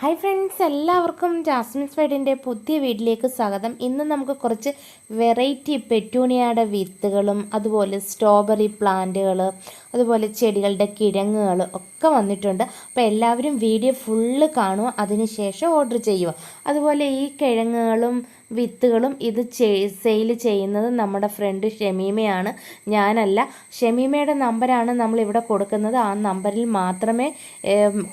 Hi friends എല്ലാവർക്കും ജാസ്മിൻസ് വൈഡിന്റെ പുതിയ വീട്ടിലേക്ക് സ്വാഗതം. ഇന്ന് നമുക്ക് കുറച്ച് വെറൈറ്റി പെറ്റൂണിയയുടെ വിത്തുകളും അതുപോലെ സ്ട്രോബെറി പ്ലാന്റുകൾ അതുപോലെ ചെടികളുടെ കിഴങ്ങുകൾ ഒക്കെ വന്നിട്ടുണ്ട്. അപ്പോൾ എല്ലാവരും വീഡിയോ ഫുള്ള് കാണുക. അതിനുശേഷം ഓർഡർ ചെയ്യുക. അതുപോലെ ഈ കിഴങ്ങുകളും വിത്തുകളും ഇത് സെയിൽ ചെയ്യുന്നത് നമ്മുടെ ഫ്രണ്ട് ഷമീമയാണ്. ഞാനല്ല. ഷമീമയുടെ നമ്പറാണ് നമ്മളിവിടെ കൊടുക്കുന്നത്. ആ നമ്പറിൽ മാത്രമേ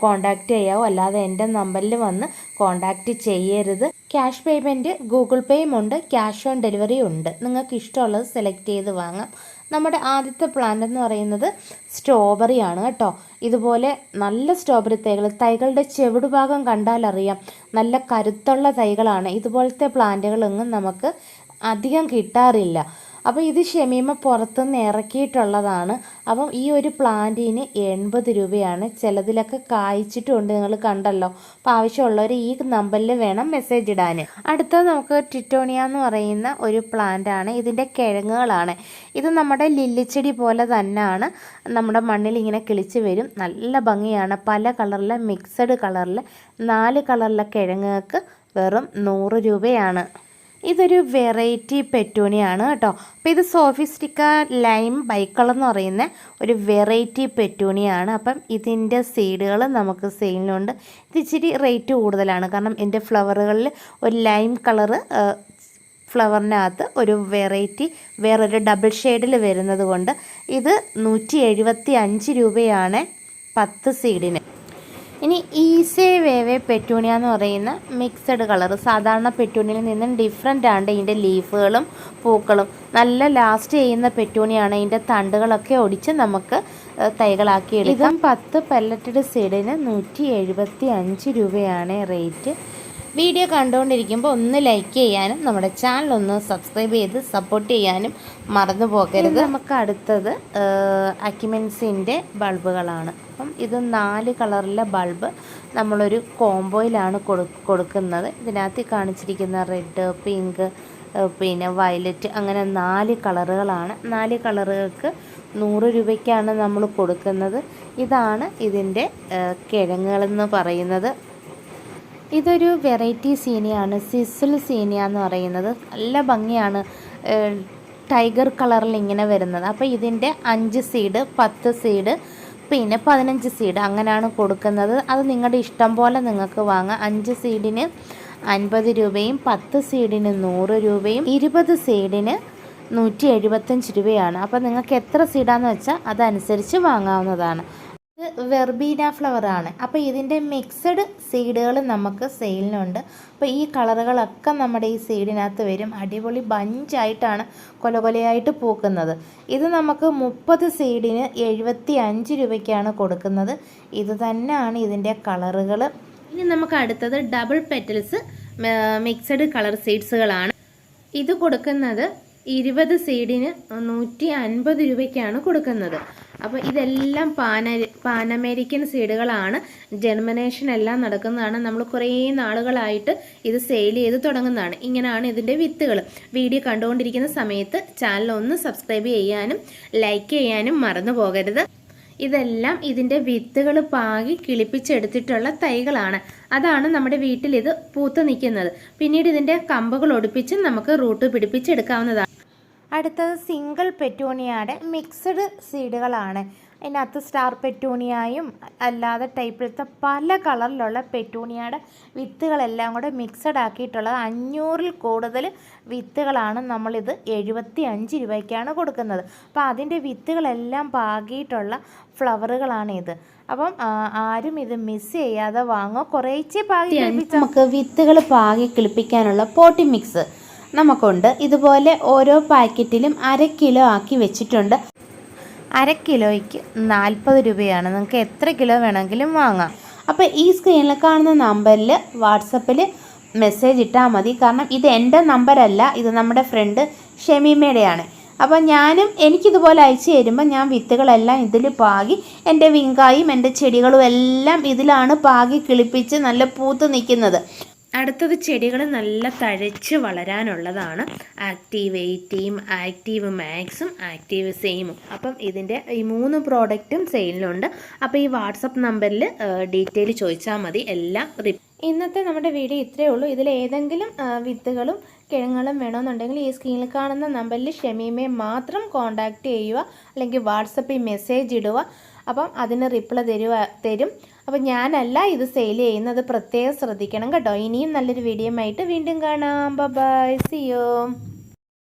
കോണ്ടാക്റ്റ് ചെയ്യാവൂ. അല്ലാതെ എന്റെ നമ്പറിൽ വന്ന് കോണ്ടാക്റ്റ് ചെയ്യരുത്. ക്യാഷ് പേയ്മെന്റ് ഗൂഗിൾ പേയും ഉണ്ട് ക്യാഷ് ഓൺ ഡെലിവറി ഉണ്ട്. നിങ്ങൾക്ക് ഇഷ്ടമുള്ളത് സെലക്ട് ചെയ്ത് വാങ്ങാം. നമ്മുടെ ആദ്യത്തെ പ്ലാന്റ് എന്ന് പറയുന്നത് സ്ട്രോബെറി ആണ് കേട്ടോ. ഇതുപോലെ നല്ല സ്ട്രോബെറി തൈകൾ തൈകളുടെ ചെവിട് ഭാഗം കണ്ടാൽ അറിയാം. നല്ല കരുത്തുള്ള തൈകളാണ്. ഇതുപോലത്തെ പ്ലാന്റുകളൊന്നും നമുക്ക് അധികം കിട്ടാറില്ല. അപ്പോൾ ഇത് ഷമീമ പുറത്തുനിന്ന് ഇറക്കിയിട്ടുള്ളതാണ്. അപ്പം ഈ ഒരു പ്ലാന്റിന് എൺപത് രൂപയാണ്. ചിലതിലൊക്കെ കായ്ച്ചിട്ടുണ്ട് നിങ്ങൾ കണ്ടല്ലോ. അപ്പോൾ ആവശ്യമുള്ളവർ ഈ നമ്പറിൽ വേണം മെസ്സേജ് ഇടാൻ. അടുത്തത് നമുക്ക് ടിറ്റോണിയ എന്ന് പറയുന്ന ഒരു പ്ലാന്റ് ആണ്. ഇതിന്റെ കിഴങ്ങുകളാണ്. ഇത് നമ്മുടെ ലില്ലിച്ചെടി പോലെ തന്നെയാണ്. നമ്മുടെ മണ്ണിൽ ഇങ്ങനെ കിളിച്ച് വരും. നല്ല ഭംഗിയാണ്. പല കളറിലെ മിക്സഡ് കളറിൽ നാല് കളറിലെ കിഴങ്ങുകൾക്ക് വെറും നൂറ് രൂപയാണ്. ഇതൊരു വെറൈറ്റി പെറ്റൂണിയാണ് കേട്ടോ. അപ്പോൾ ഇത് സോഫിസ്റ്റിക്ക ലൈം ബൈക്കളർ എന്ന് പറയുന്ന ഒരു വെറൈറ്റി പെറ്റൂണിയാണ് അപ്പം ഇതിന്റെ സീഡുകൾ നമുക്ക് സെയിലിനുണ്ട് ഇത് ഇച്ചിരി റേറ്റ് കൂടുതലാണ്. കാരണം എന്റെ ഫ്ലവറുകളിൽ ഒരു ലൈം കളറ് ഫ്ലവറിനകത്ത് ഒരു വെറൈറ്റി വേറൊരു ഡബിൾ ഷെയ്ഡിൽ വരുന്നത് കൊണ്ട് ഇത് നൂറ്റി എഴുപത്തി അഞ്ച് രൂപയാണ് പത്ത് സീഡിന് ഇനി ഈസേ വേവേ പെറ്റൂണിയ എന്ന് പറയുന്ന മിക്സഡ് കളർ സാധാരണ പെറ്റൂണിയിൽ നിന്നും ഡിഫറെന്റ് ആണ് ഇതിന്റെ ലീഫുകളും പൂക്കളും. നല്ല ലാസ്റ്റ് ചെയ്യുന്ന പെറ്റൂണിയാണ്. ഇതിന്റെ തണ്ടുകളൊക്കെ ഒടിച്ച് നമുക്ക് തൈകളാക്കി എടുക്കാം. പത്ത് പല്ലറ്റഡ് സീഡിന് നൂറ്റി രൂപയാണ് റേറ്റ് വീഡിയോ കണ്ടുകൊണ്ടിരിക്കുമ്പോൾ ഒന്ന് ലൈക്ക് ചെയ്യാനും നമ്മുടെ ചാനൽ ഒന്ന് സബ്സ്ക്രൈബ് ചെയ്ത് സപ്പോർട്ട് ചെയ്യാനും മറന്നു പോകരുത്. നമുക്ക് അടുത്തത് അക്യുമെൻസിന്റെ ബൾബുകളാണ്. അപ്പം ഇത് നാല് കളറിലെ ബൾബ് നമ്മളൊരു കോംബോയിലാണ് കൊടു കൊടുക്കുന്നത്. ഇതിനകത്ത് കാണിച്ചിരിക്കുന്ന റെഡ് പിങ്ക് പിന്നെ വയലറ്റ് അങ്ങനെ നാല് കളറുകളാണ്. നാല് കളറുകൾക്ക് നൂറ് രൂപയ്ക്കാണ് നമ്മൾ കൊടുക്കുന്നത്. ഇതാണ് ഇതിന്റെ കിഴങ്ങുകളെന്ന് പറയുന്നത്. ഇതൊരു വെറൈറ്റി സീനിയാണ്. സിസിൽ സീനിയ എന്ന് പറയുന്നത്. നല്ല ഭംഗിയാണ്. ടൈഗർ കളറിൽ ഇങ്ങനെ വരുന്നത്. അപ്പോൾ ഇതിന്റെ അഞ്ച് സീഡ് പത്ത് സീഡ് പിന്നെ പതിനഞ്ച് സീഡ് അങ്ങനെയാണ് കൊടുക്കുന്നത്. അത് നിങ്ങളുടെ ഇഷ്ടം പോലെ നിങ്ങൾക്ക് വാങ്ങാം. അഞ്ച് സീഡിന് അൻപത് രൂപയും പത്ത് സീഡിന് നൂറ് രൂപയും ഇരുപത് സീഡിന് നൂറ്റി എഴുപത്തഞ്ച് രൂപയാണ്. അപ്പോൾ നിങ്ങൾക്ക് എത്ര സീഡാന്ന് വെച്ചാൽ അതനുസരിച്ച് വാങ്ങാവുന്നതാണ്. വെർബീന ഫ്ലവർ ആണ്. അപ്പോൾ ഇതിന്റെ മിക്സഡ് സീഡുകൾ നമുക്ക് സെയിലിനുണ്ട് അപ്പോൾ ഈ കളറുകളൊക്കെ നമ്മുടെ ഈ സീഡിനകത്ത് വരും. അടിപൊളി ബഞ്ചായിട്ടാണ് കൊല കൊലയായിട്ട് പൂക്കുന്നത്. ഇത് നമുക്ക് മുപ്പത് സീഡിന് എഴുപത്തി അഞ്ച് രൂപയ്ക്കാണ് കൊടുക്കുന്നത്. ഇത് തന്നെയാണ് ഇതിന്റെ കളറുകൾ ഇനി നമുക്ക് അടുത്തത് ഡബിൾ പെറ്റൽസ് മിക്സഡ് കളർ സീഡ്സുകളാണ് ഇത് കൊടുക്കുന്നത് ഇരുപത് സീഡിന് നൂറ്റി അൻപത് രൂപയ്ക്കാണ് കൊടുക്കുന്നത്. അപ്പോൾ ഇതെല്ലാം പാന പാൻ അമേരിക്കൻ സീഡുകളാണ്. ജെർമിനേഷൻ എല്ലാം നടക്കുന്നതാണ്. നമ്മൾ കുറേ നാളുകളായിട്ട് ഇത് സെയിൽ ചെയ്ത് തുടങ്ങുന്നതാണ്. ഇങ്ങനെയാണ് ഇതിന്റെ വിത്തുകൾ. വീഡിയോ കണ്ടുകൊണ്ടിരിക്കുന്ന സമയത്ത് ചാനൽ ഒന്ന് സബ്സ്ക്രൈബ് ചെയ്യാനും ലൈക്ക് ചെയ്യാനും മറന്നു പോകരുത്. ഇതെല്ലാം ഇതിന്റെ വിത്തുകൾ പാകി കിളിപ്പിച്ചെടുത്തിട്ടുള്ള തൈകളാണ്. അതാണ് നമ്മുടെ വീട്ടിൽ ഇത് പൂത്ത് നിൽക്കുന്നത്. പിന്നീട് ഇതിന്റെ കമ്പുകൾ ഒടിപ്പിച്ച് നമുക്ക് റൂട്ട് പിടിപ്പിച്ചെടുക്കാവുന്നതാണ്. അടുത്തത് സിംഗിൾ പെറ്റൂണിയയുടെ മിക്സഡ് സീഡുകളാണ് അതിനകത്ത് സ്റ്റാർ പെറ്റൂണിയായും അല്ലാതെ ടൈപ്പിലത്തെ പല കളറിലുള്ള പെറ്റൂണിയയുടെ വിത്തുകളെല്ലാം കൂടെ മിക്സഡ് ആക്കിയിട്ടുള്ളത്. അഞ്ഞൂറിൽ കൂടുതൽ വിത്തുകളാണ് നമ്മളിത് എഴുപത്തി അഞ്ച് രൂപയ്ക്കാണ് കൊടുക്കുന്നത്. അപ്പോൾ അതിന്റെ വിത്തുകളെല്ലാം പാകിയിട്ടുള്ള ഫ്ലവറുകളാണിത് അപ്പം ആരും ഇത് മിസ് ചെയ്യാതെ വാങ്ങുക. കുറേച്ചേ പാകി നമുക്ക് വിത്തുകൾ പാകി കിളിപ്പിക്കാനുള്ള പോട്ടി മിക്സ് നമുക്കുണ്ട്. ഇതുപോലെ ഓരോ പാക്കറ്റിലും അര കിലോ ആക്കി വെച്ചിട്ടുണ്ട്. അര കിലോയ്ക്ക് നാൽപ്പത് രൂപയാണ്. നിങ്ങൾക്ക് എത്ര കിലോ വേണമെങ്കിലും വാങ്ങാം. അപ്പോൾ ഈ സ്ക്രീനിൽ കാണുന്ന നമ്പറിൽ വാട്സപ്പിൽ മെസ്സേജ് ഇട്ടാൽ മതി. കാരണം ഇത് എന്റെ നമ്പരല്ല ഇത് നമ്മുടെ ഫ്രണ്ട് ഷമീമയുടെയാണ്. അപ്പോൾ ഞാനും എനിക്കിതുപോലെ അയച്ചു തരുമ്പോൾ ഞാൻ വിത്തുകളെല്ലാം ഇതിൽ പാകി എന്റെ വിങ്കായും എന്റെ ചെടികളും എല്ലാം ഇതിലാണ് പാകി കിളിപ്പിച്ച് നല്ല പൂത്ത് നിൽക്കുന്നത്. അടുത്തത് ചെടികൾ നല്ല തഴച്ച് വളരാനുള്ളതാണ്. ആക്റ്റീവ് എയ്റ്റീം ആക്റ്റീവ് മാക്സും ആക്റ്റീവ് സെയിമും അപ്പം ഇതിന്റെ ഈ മൂന്ന് പ്രോഡക്റ്റും സെയിലിനുണ്ട് അപ്പോൾ ഈ വാട്സപ്പ് നമ്പറിൽ ഡീറ്റെയിൽ ചോദിച്ചാൽ മതി. എല്ലാം ഇന്നത്തെ നമ്മുടെ വീഡിയോ ഇത്രയേ ഉള്ളൂ. ഇതിൽ ഏതെങ്കിലും വിത്തുകളും കിഴങ്ങുകളും വേണമെന്നുണ്ടെങ്കിൽ ഈ സ്ക്രീനിൽ കാണുന്ന നമ്പറിൽ ഷമീമയെ മാത്രം കോൺടാക്റ്റ് ചെയ്യുക. അല്ലെങ്കിൽ വാട്സപ്പിൽ മെസ്സേജ് ഇടുക. അപ്പം അതിന് റിപ്ലൈ തരുക തരും. അപ്പം ഞാനല്ല ഇത് സെയിൽ ചെയ്യുന്നത്. പ്രത്യേകം ശ്രദ്ധിക്കണം കേട്ടോ. ഇനിയും നല്ലൊരു വീഡിയോ ആയിട്ട് വീണ്ടും കാണാം. ബൈ സിയോ